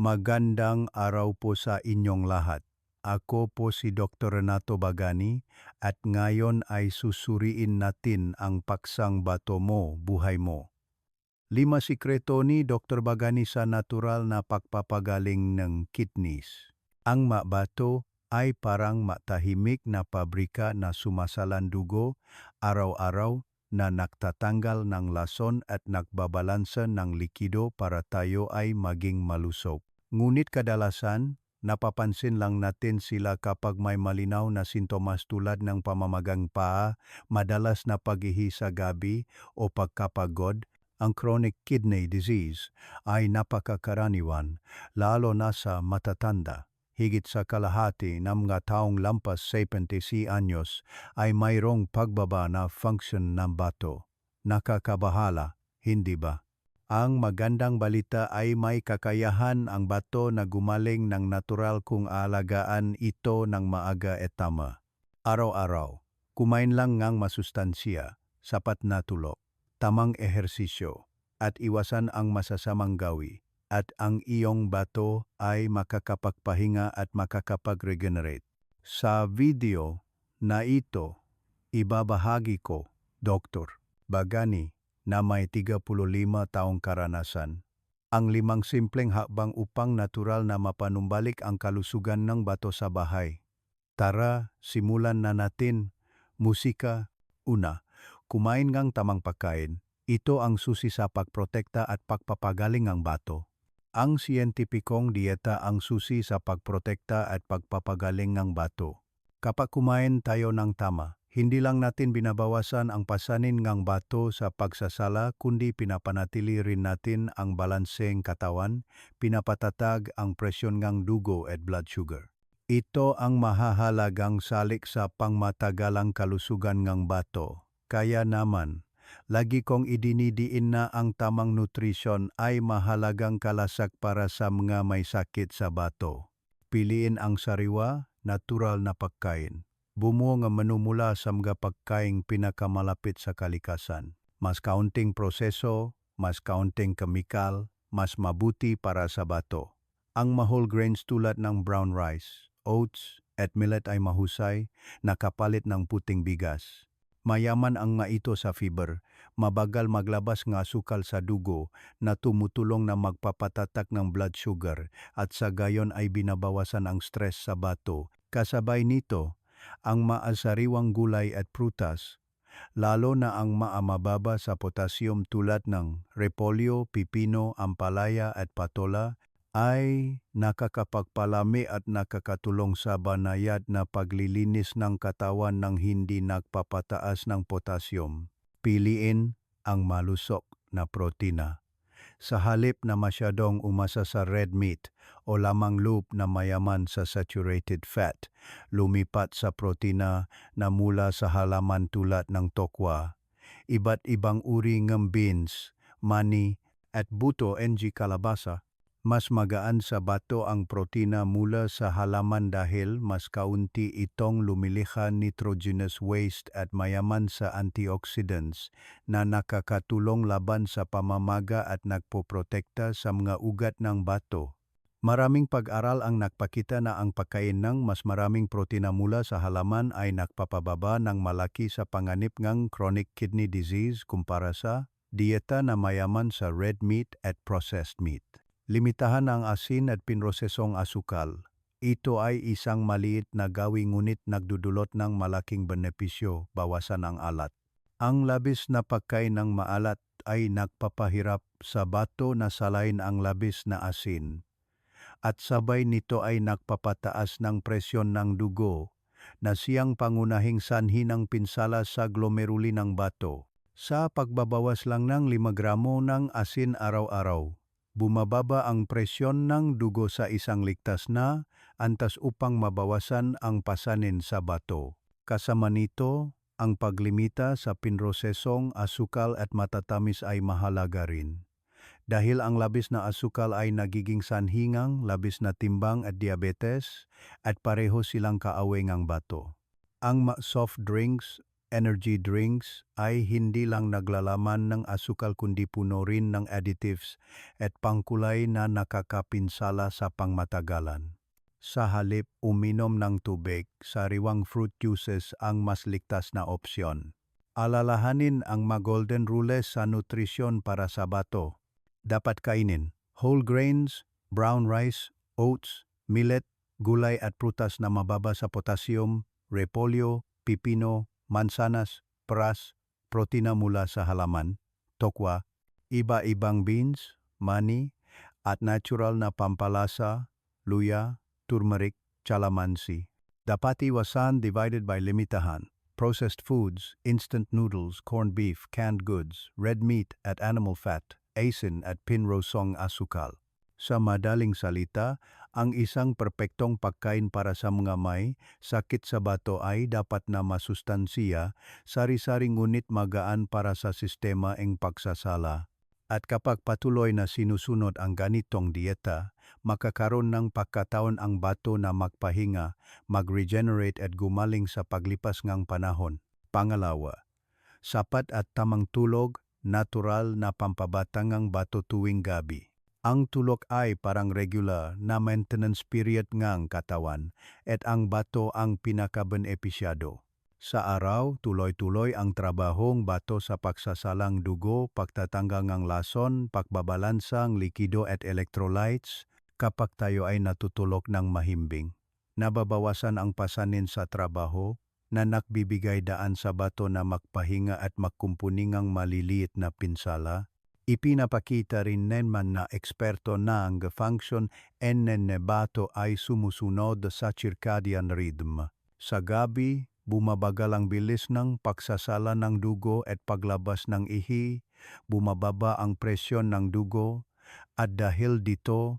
Magandang araw po sa inyong lahat. Ako po si Dr. Renato Bagani at ngayon ay susuriin natin ang paksang bato mo, buhay mo. Lima sikreto ni Dr. Bagani sa natural na pagpapagaling ng kidneys. Ang mabato ay parang matahimik na pabrika na sumasalan dugo araw-araw na nagtatanggal ng lason at nagbabalansa ng likido para tayo ay maging malusog. Ngunit kadalasan, napapansin lang natin sila kapag may malinaw na sintomas tulad ng pamamagang paa, madalas na paghihi sa gabi o pagkapagod, ang chronic kidney disease ay napakakaraniwan, lalo na sa matatanda. Higit sa kalahati ng mga taong lampas 70 anyos ay mayroong pagbaba na function ng bato. Nakakabahala, hindi ba? Ang magandang balita ay may kakayahan ang bato na gumaling ng natural kung aalagaan ito ng maaga at tama. Araw-araw, kumain lang ngang masustansya, sapat na tulog, tamang ehersisyo, at iwasan ang masasamang gawi, at ang iyong bato ay makakapagpahinga at makakapag-regenerate. Sa video na ito, ibabahagi ko, Dr. Bagani, na may 35 taong karanasan, ang limang simpleng hakbang upang natural na mapanumbalik ang kalusugan ng bato sa bahay. Tara, simulan na natin. Musika, una, kumain ngang tamang pagkain. Ito ang susi sa pagprotekta at pagpapagaling ng bato. Ang siyentipikong dieta ang susi sa pagprotekta at pagpapagaling ng bato. Kapag kumain tayo ng tama, hindi lang natin binabawasan ang pasanin ng bato sa pagsasala kundi pinapanatili rin natin ang balanseng katawan, pinapatatag ang presyon ng dugo at blood sugar. Ito ang mahahalagang salik sa pangmatagalang kalusugan ng bato. Kaya naman, lagi kong idinidiin na ang tamang nutrisyon ay mahalagang kalasak para sa mga may sakit sa bato. Piliin ang sariwa, natural na pagkain. Bumuo nga manumula sa mga pagkaing pinakamalapit sa kalikasan. Mas kaunting proseso, mas kaunting kemikal, mas mabuti para sa bato. Ang mahol grains tulad ng brown rice, oats, at millet ay mahusay, nakapalit ng puting bigas. Mayaman ang nga ito sa fiber, mabagal maglabas ng asukal sa dugo na tumutulong na magpapatatak ng blood sugar at sa gayon ay binabawasan ang stress sa bato. Kasabay nito, ang maasariwang gulay at prutas, lalo na ang maamababa sa potassium tulad ng repolyo, pipino, ampalaya at patola, ay nakakapagpalami at nakakatulong sa banayad na paglilinis ng katawan ng hindi nagpapataas ng potassium. Piliin ang malusok na protina. Sa halip na masyadong umasa sa red meat o lamang loop na mayaman sa saturated fat, lumipat sa protina na mula sa halaman tulad ng tokwa, iba't ibang uri ng beans, mani, at buto NG kalabasa mas magaan sa bato ang protina mula sa halaman dahil mas kaunti itong lumilikha nitrogenous waste at mayaman sa antioxidants na nakakatulong laban sa pamamaga at nagpoprotekta sa mga ugat ng bato. Maraming pag-aral ang nagpakita na ang pagkain ng mas maraming protina mula sa halaman ay nagpapababa ng malaki sa panganib ng chronic kidney disease kumpara sa dieta na mayaman sa red meat at processed meat. Limitahan ang asin at pinrosesong asukal. Ito ay isang maliit na gawi ngunit nagdudulot ng malaking benepisyo, bawasan ang alat. Ang labis na pagkain ng maalat ay nagpapahirap sa bato na salain ang labis na asin. At sabay nito ay nagpapataas ng presyon ng dugo na siyang pangunahing sanhi ng pinsala sa glomeruli ng bato. Sa pagbabawas lang ng 5 gramo ng asin araw-araw, bumababa ang presyon ng dugo sa isang ligtas na antas upang mabawasan ang pasanin sa bato. Kasama nito, ang paglimita sa pinrosesong asukal at matatamis ay mahalaga rin. Dahil ang labis na asukal ay nagiging sanhingang, labis na timbang at diabetes, at pareho silang kaaway ng bato. Ang soft drinks energy drinks ay hindi lang naglalaman ng asukal kundi puno rin ng additives at pangkulay na nakakapinsala sa pangmatagalan. Sa halip uminom ng tubig, sariwang fruit juices ang mas ligtas na opsyon. Alalahanin ang mga golden rules sa nutrisyon para sa bato. Dapat kainin whole grains, brown rice, oats, millet, gulay at prutas na mababa sa potassium, repolyo, pipino, mansanas, pras, protina mula sa halaman, tokwa, iba-ibang beans, mani, at natural na pampalasa, luya, turmeric, calamansi. Dapat iwasan divided by limitahan. Processed foods, instant noodles, corned beef, canned goods, red meat at animal fat, asin at pinrosong asukal. Sa madaling salita, ang isang perpektong pagkain para sa mga may sakit sa bato ay dapat na masustansiya, sari-sari ngunit magaan para sa sistema ng pagsasala. At kapag patuloy na sinusunod ang ganitong dieta, makakaroon ng pagkataon ang bato na magpahinga, mag-regenerate at gumaling sa paglipas ng panahon. Pangalawa, sapat at tamang tulog, natural na pampabatang ang bato tuwing gabi. Ang tulog ay parang regular na maintenance period ng katawan at ang bato ang pinakabenepisyado. Sa araw, tuloy-tuloy ang trabahong bato sa pagsasalang dugo, pagtatanggal ng lason, pagbabalansang likido at electrolytes kapag tayo ay natutulog ng mahimbing. Nababawasan ang pasanin sa trabaho na nakbibigay daan sa bato na magpahinga at magkumpuningang maliliit na pinsala. Ipinapakita rin nenman na eksperto na ang function en bato ay sumusunod sa circadian rhythm. Sa gabi, bumabagal ang bilis ng pagsasala ng dugo at paglabas ng ihi, bumababa ang presyon ng dugo, at dahil dito,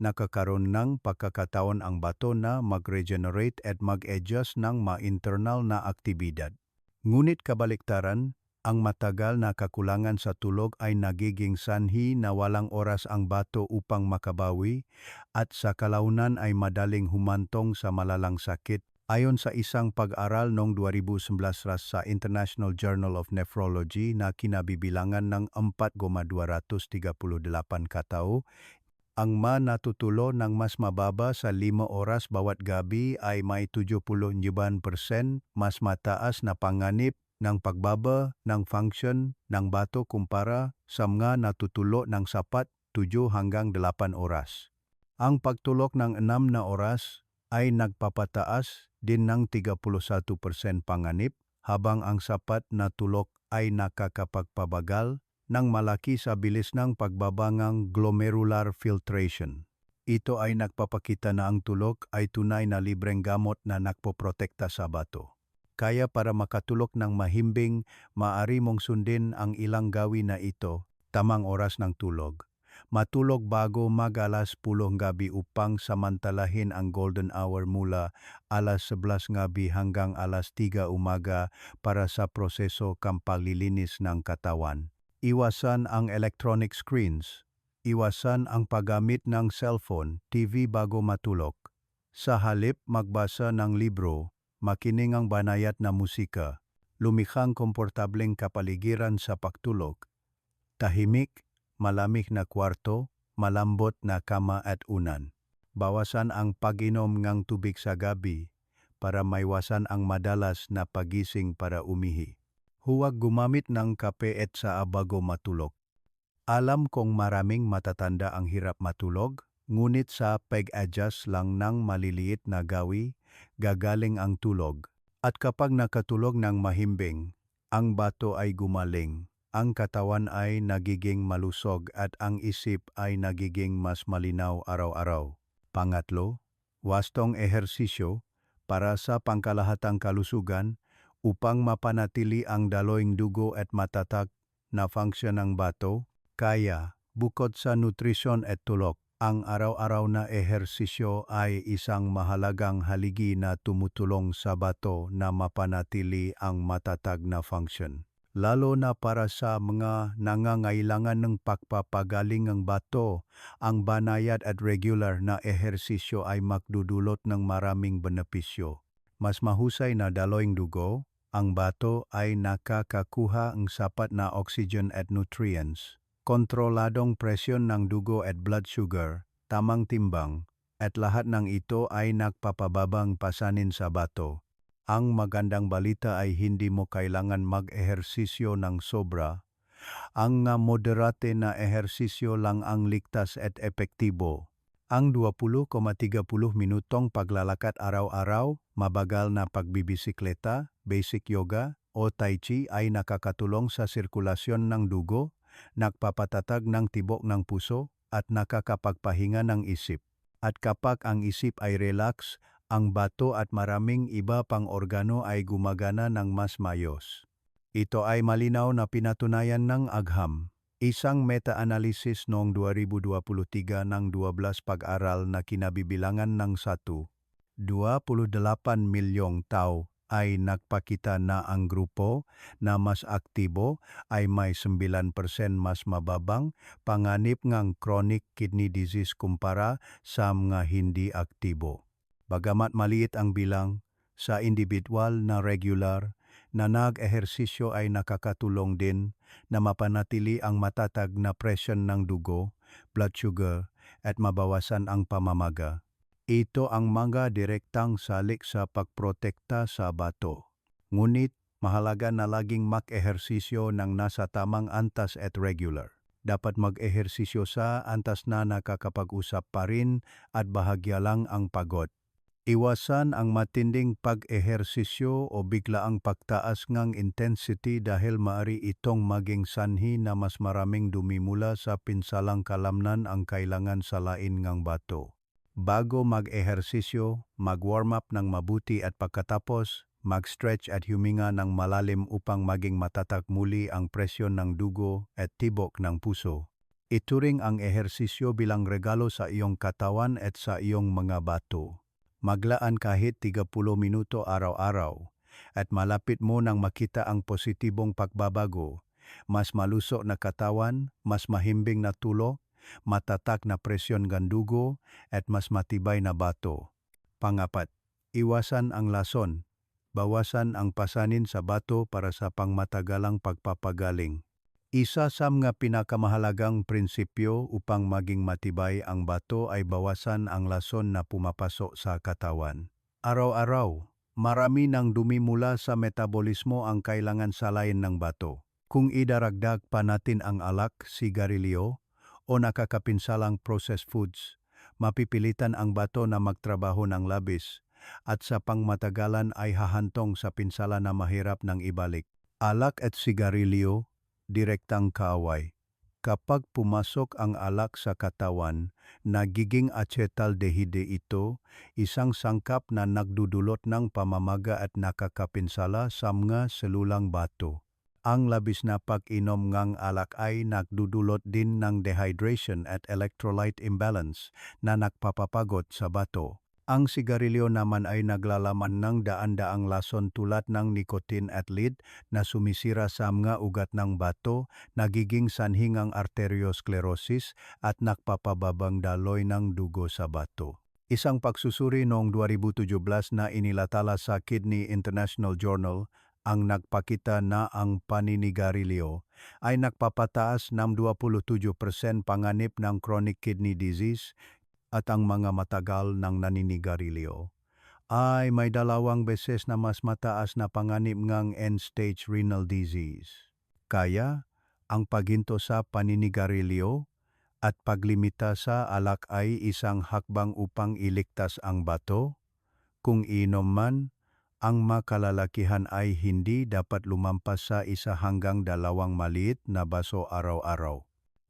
nakakaroon ng pagkakataon ang bato na mag-regenerate at mag-adjust ng ma-internal na aktibidad. Ngunit kabaliktaran, ang matagal na kakulangan sa tulog ay nagiging sanhi na walang oras ang bato upang makabawi at sa kalaunan ay madaling humantong sa malalang sakit. Ayon sa isang pag-aral noong 2019 sa International Journal of Nephrology na kinabibilangan ng 4,238 katao, ang manatutulo ng mas mababa sa 5 oras bawat gabi ay may 79% mas mataas na panganib ng pagbaba ng function ng bato kumpara sa mga natutulo ng sapat 7 hanggang 8 oras. Ang pagtulok ng 6 na oras ay nagpapataas din ng 31% panganib habang ang sapat na tulok ay nakakapagpabagal ng malaki sa bilis ng pagbabangang glomerular filtration. Ito ay nagpapakita na ang tulok ay tunay na libreng gamot na nakpoprotekta sa bato. Kaya para makatulok ng mahimbing, maari mong sundin ang ilang gawin na ito, tamang oras ng tulog matulog bago mag alas 10 gabi upang samantalahin ang golden hour mula alas 11 gabi hanggang alas 3 umaga para sa proseso kampaglilinis ng katawan. Iwasan ang electronic screens. Iwasan ang paggamit ng cellphone, TV bago matulog. Sa halip magbasa ng libro, makining ang banayat na musika, lumikhang komportableng kapaligiran sa pagtulog, tahimik malamig na kwarto, malambot na kama at unan. Bawasan ang pag-inom ng tubig sa gabi para maiwasan ang madalas na pagising para umihi. Huwag gumamit ng kape at sa bago matulog. Alam kong maraming matatanda ang hirap matulog, ngunit sa pag-adjust lang ng maliliit na gawi, gagaling ang tulog. At kapag nakatulog ng mahimbing, ang bato ay gumaling ang katawan ay nagiging malusog at ang isip ay nagiging mas malinaw araw-araw. Pangatlo, wastong ehersisyo para sa pangkalahatang kalusugan upang mapanatili ang daloing dugo at matatag na function ng bato, kaya bukod sa nutrisyon at tulog, ang araw-araw na ehersisyo ay isang mahalagang haligi na tumutulong sa bato na mapanatili ang matatag na function lalo na para sa mga nangangailangan ng pagpapagaling ng bato. Ang banayad at regular na ehersisyo ay magdudulot ng maraming benepisyo. Mas mahusay na daloing dugo, ang bato ay nakakakuha ng sapat na oxygen at nutrients. Kontroladong presyon ng dugo at blood sugar, tamang timbang, at lahat ng ito ay nagpapababang pasanin sa bato. Ang magandang balita ay hindi mo kailangan mag-ehersisyo ng sobra. Ang moderate na ehersisyo lang ang ligtas at epektibo. Ang 20,30 minutong paglalakad araw-araw, mabagal na pagbibisikleta, basic yoga, o tai chi ay nakakatulong sa sirkulasyon ng dugo, nagpapatatag ng tibok ng puso, at nakakapagpahinga ng isip. At kapag ang isip ay relax, ang bato at maraming iba pang organo ay gumagana ng mas mayos. Ito ay malinaw na pinatunayan ng agham. Isang meta-analysis noong 2023 ng 12 pag-aral na kinabibilangan ng satu, 28 milyong tao ay nagpakita na ang grupo na mas aktibo ay may 9% mas mababang panganib ng chronic kidney disease kumpara sa mga hindi aktibo. Bagamat maliit ang bilang, sa individual na regular na nag-ehersisyo ay nakakatulong din na mapanatili ang matatag na presyon ng dugo, blood sugar, at mabawasan ang pamamaga. Ito ang mga direktang salik sa pagprotekta sa bato. Ngunit, mahalaga na laging mag-ehersisyo ng nasa tamang antas at regular. Dapat mag-ehersisyo sa antas na nakakapag-usap pa rin at bahagya lang ang pagod. Iwasan ang matinding pag-ehersisyo o biglaang pagtaas ng intensity dahil maari itong maging sanhi na mas maraming dumimula sa pinsalang kalamnan ang kailangan sa lain ng bato. Bago mag-ehersisyo, mag-warm up ng mabuti at pagkatapos, mag-stretch at huminga ng malalim upang maging matatag muli ang presyon ng dugo at tibok ng puso. Ituring ang ehersisyo bilang regalo sa iyong katawan at sa iyong mga bato. Maglaan kahit 30 minuto araw-araw at malapit mo nang makita ang positibong pagbabago. Mas maluso na katawan, mas mahimbing na tulo, matatak na presyon gandugo at mas matibay na bato. Pangapat, iwasan ang lason. Bawasan ang pasanin sa bato para sa pangmatagalang pagpapagaling. Isa sa mga pinakamahalagang prinsipyo upang maging matibay ang bato ay bawasan ang lason na pumapasok sa katawan. Araw-araw, marami ng dumi mula sa metabolismo ang kailangan salayin ng bato. Kung idaragdag pa natin ang alak, sigarilyo, o nakakapinsalang processed foods, mapipilitan ang bato na magtrabaho ng labis at sa pangmatagalan ay hahantong sa pinsala na mahirap ng ibalik. Alak at sigarilyo direktang kaaway. Kapag pumasok ang alak sa katawan, nagiging acetaldehyde ito, isang sangkap na nagdudulot ng pamamaga at nakakapinsala sa mga selulang bato. Ang labis na pag-inom ng alak ay nagdudulot din ng dehydration at electrolyte imbalance na nagpapapagod sa bato. Ang sigarilyo naman ay naglalaman ng daan-daang lason tulad ng nicotine at lead na sumisira sa mga ugat ng bato, nagiging sanhingang arteriosclerosis at nakpapababang daloy ng dugo sa bato. Isang pagsusuri noong 2017 na inilatala sa Kidney International Journal ang nagpakita na ang paninigarilyo ay nagpapataas ng 27% panganib ng chronic kidney disease, at ang mga matagal ng naninigarilyo ay may dalawang beses na mas mataas na panganib ng end-stage renal disease. Kaya, ang paghinto sa paninigarilyo at paglimita sa alak ay isang hakbang upang iligtas ang bato. Kung inom man, ang makalalakihan ay hindi dapat lumampas sa isa hanggang dalawang maliit na baso araw-araw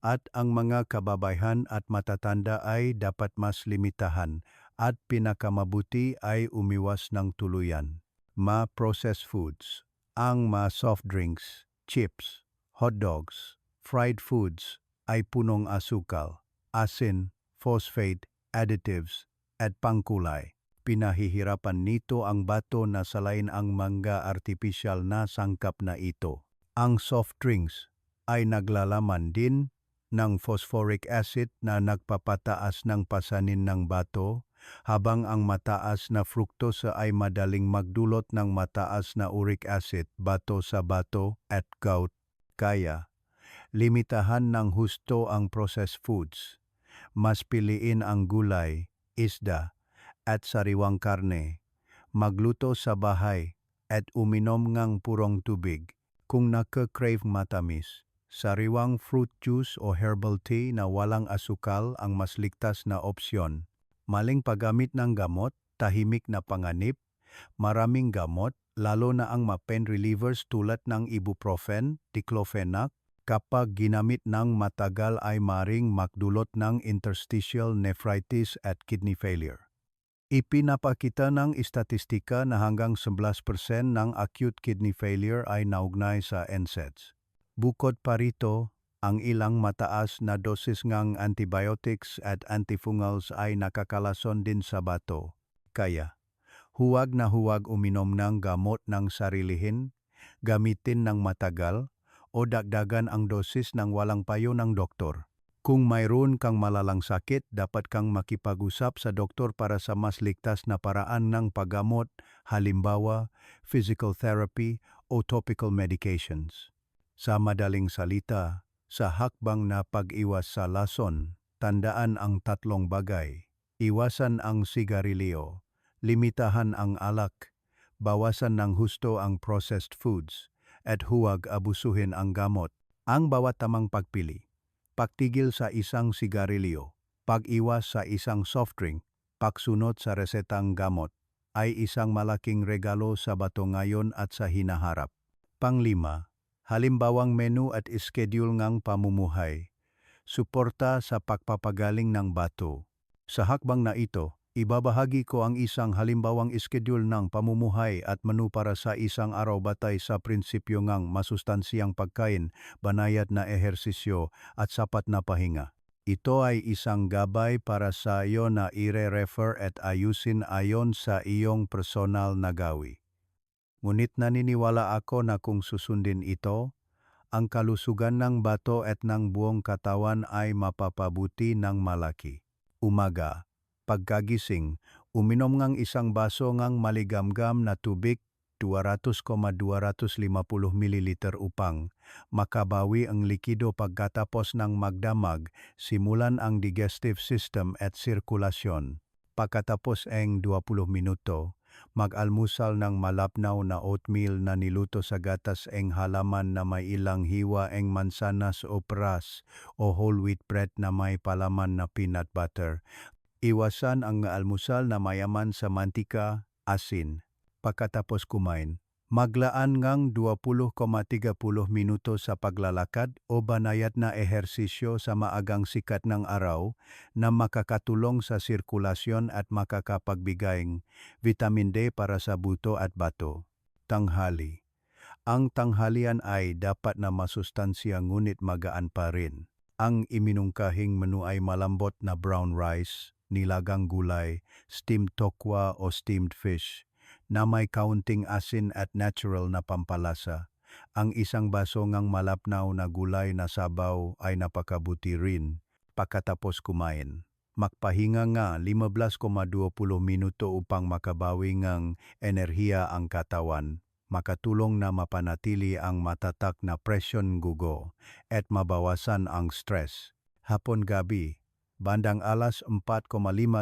at ang mga kababayhan at matatanda ay dapat mas limitahan at pinakamabuti ay umiwas ng tuluyan. Ma-processed foods, ang ma-soft drinks, chips, hot dogs, fried foods ay punong asukal, asin, phosphate, additives, at pangkulay. Pinahihirapan nito ang bato na salain ang mga artificial na sangkap na ito. Ang soft drinks ay naglalaman din ng phosphoric acid na nagpapataas ng pasanin ng bato habang ang mataas na fructose ay madaling magdulot ng mataas na uric acid, bato sa bato at gout. Kaya, limitahan ng husto ang processed foods. Mas piliin ang gulay, isda, at sariwang karne. Magluto sa bahay at uminom ng purong tubig. Kung naka-crave matamis, sariwang fruit juice o herbal tea na walang asukal ang mas ligtas na opsyon. Maling paggamit ng gamot, tahimik na panganib, maraming gamot, lalo na ang mga pain relievers tulad ng ibuprofen, diclofenac, kapag ginamit ng matagal ay maring magdulot ng interstitial nephritis at kidney failure. Ipinapakita ng istatistika na hanggang 11% ng acute kidney failure ay naugnay sa NSAIDs. Bukod pa rito, ang ilang mataas na dosis ng antibiotics at antifungals ay nakakalason din sa bato. Kaya, huwag na huwag uminom ng gamot ng sarilihin, gamitin ng matagal, o dagdagan ang dosis ng walang payo ng doktor. Kung mayroon kang malalang sakit, dapat kang makipag-usap sa doktor para sa mas ligtas na paraan ng paggamot, halimbawa, physical therapy o topical medications. Sa madaling salita, sa hakbang na pag-iwas sa lason, tandaan ang tatlong bagay. Iwasan ang sigarilyo, limitahan ang alak, bawasan ng husto ang processed foods, at huwag abusuhin ang gamot. Ang bawat tamang pagpili, pagtigil sa isang sigarilyo, pag-iwas sa isang soft drink, pagsunod sa resetang gamot, ay isang malaking regalo sa bato ngayon at sa hinaharap. Panglima, halimbawang menu at schedule ngang pamumuhay. Suporta sa pagpapagaling ng bato. Sa hakbang na ito, ibabahagi ko ang isang halimbawang schedule ng pamumuhay at menu para sa isang araw batay sa prinsipyo ngang masustansyang pagkain, banayad na ehersisyo at sapat na pahinga. Ito ay isang gabay para sa iyo na ire-refer at ayusin ayon sa iyong personal na gawi. Ngunit naniniwala ako na kung susundin ito, ang kalusugan ng bato at ng buong katawan ay mapapabuti ng malaki. Umaga, pagkagising, uminom ng isang baso ng maligamgam na tubig 200,250 ml upang makabawi ang likido pagkatapos ng magdamag, simulan ang digestive system at sirkulasyon. Pagkatapos ang 20 minuto, mag-almusal ng malapnaw na oatmeal na niluto sa gatas eng halaman na may ilang hiwa eng mansanas o pras o whole wheat bread na may palaman na peanut butter. Iwasan ang almusal na mayaman sa mantika, asin. Pagkatapos kumain, maglaan ngang 20,30 minuto sa paglalakad o banayad na ehersisyo sa maagang sikat ng araw na makakatulong sa sirkulasyon at makakapagbigay vitamin D para sa buto at bato. Tanghali. Ang tanghalian ay dapat na masustansya ngunit magaan pa rin. Ang iminungkahing menu ay malambot na brown rice, nilagang gulay, steamed tokwa o steamed fish, na may kaunting asin at natural na pampalasa. Ang isang baso ngang malapnaw na gulay na sabaw ay napakabuti rin pagkatapos kumain. Magpahinga nga 15,20 minuto upang makabawi ngang enerhiya ang katawan, makatulong na mapanatili ang matatak na presyon gugo at mabawasan ang stress. Hapon-gabi, bandang alas 4.5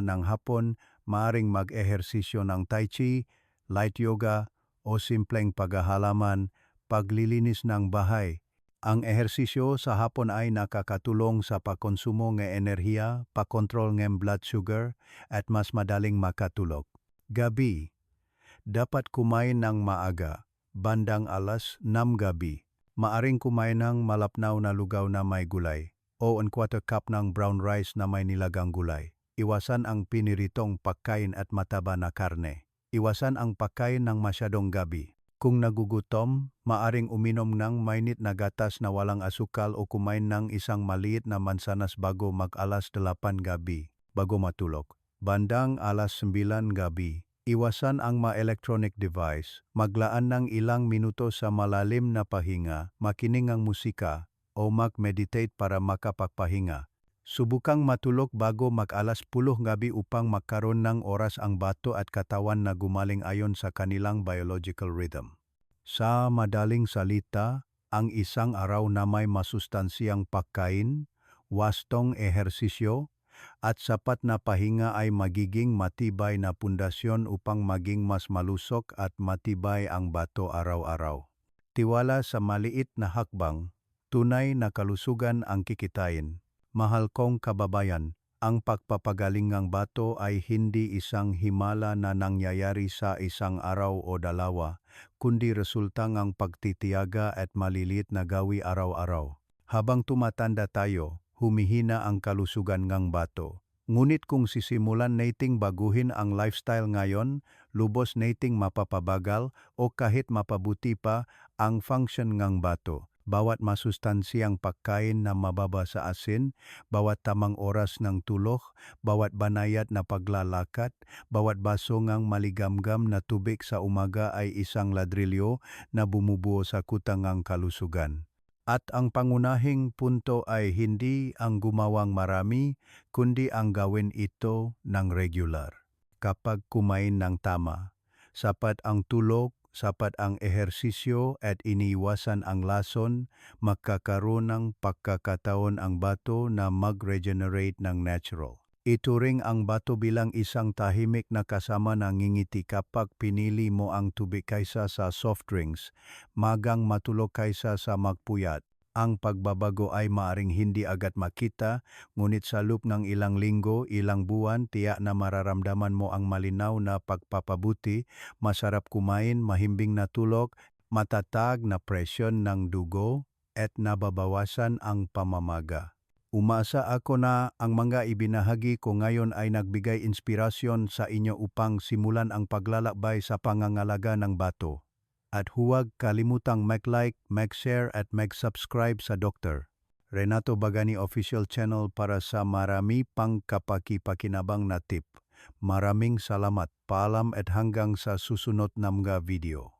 ng hapon, maaring mag-ehersisyo ng tai chi, light yoga o simpleng paghahalaman, paglilinis ng bahay. Ang ehersisyo sa hapon ay nakakatulong sa pagkonsumo ng enerhiya, pakontrol ng blood sugar, at mas madaling makatulog. Gabi, dapat kumain ng maaga, bandang alas 6 gabi. Maaring kumain ng malapnaw na lugaw na may gulay o un quarter cup ng brown rice na may nilagang gulay. Iwasan ang piniritong pagkain at mataba na karne. Iwasan ang pagkain ng masyadong gabi. Kung nagugutom, maaring uminom ng mainit na gatas na walang asukal o kumain ng isang maliit na mansanas bago mag-alas 8 gabi, bago matulog. Bandang alas 9 gabi, iwasan ang ma-electronic device, maglaan ng ilang minuto sa malalim na pahinga, makining ang musika, o mag-meditate para makapagpahinga. Subukang matulog bago mag-alas 10 gabi upang magkaroon ng oras ang bato at katawan na gumaling ayon sa kanilang biological rhythm. Sa madaling salita, ang isang araw na may masustansyang pagkain, wastong ehersisyo, at sapat na pahinga ay magiging matibay na pundasyon upang maging mas malusok at matibay ang bato araw-araw. Tiwala sa maliit na hakbang, tunay na kalusugan ang kikitain. Mahal kong kababayan, ang pagpapagaling ng bato ay hindi isang himala na nangyayari sa isang araw o dalawa, kundi resulta ng pagtitiyaga at maliliit na gawi araw-araw. Habang tumatanda tayo, humihina ang kalusugan ng bato. Ngunit kung sisimulan nating baguhin ang lifestyle ngayon, lubos nating mapapabagal o kahit mapabuti pa ang function ng bato. Bawat masustansyang pagkain na mababa sa asin, bawat tamang oras ng tulog, bawat banayad na paglalakad, bawat baso maligamgam na tubig sa umaga ay isang ladrilyo na bumubuo sa kutangang kalusugan. At ang pangunahing punto ay hindi ang gumawang marami, kundi ang gawin ito ng regular. Kapag kumain ng tama, sapat ang tulog, sapat ang ehersisyo at iniiwasan ang lason, magkakaroon ng pagkakataon ang bato na mag-regenerate ng natural. Ituring ang bato bilang isang tahimik na kasama na ngingiti kapag pinili mo ang tubig kaysa sa soft drinks, magang matulog kaysa sa magpuyat. Ang pagbabago ay maaring hindi agad makita, ngunit sa loop ng ilang linggo, ilang buwan, tiyak na mararamdaman mo ang malinaw na pagpapabuti, masarap kumain, mahimbing na tulog, matatag na presyon ng dugo, at nababawasan ang pamamaga. Umasa ako na ang mga ibinahagi ko ngayon ay nagbigay inspirasyon sa inyo upang simulan ang paglalakbay sa pangangalaga ng bato. At huwag kalimutang mag-like, mag-share at mag-subscribe sa Dr. Renato Bagani Official Channel para sa marami pang kapaki-pakinabang na tip. Maraming salamat, paalam at hanggang sa susunod na mga video.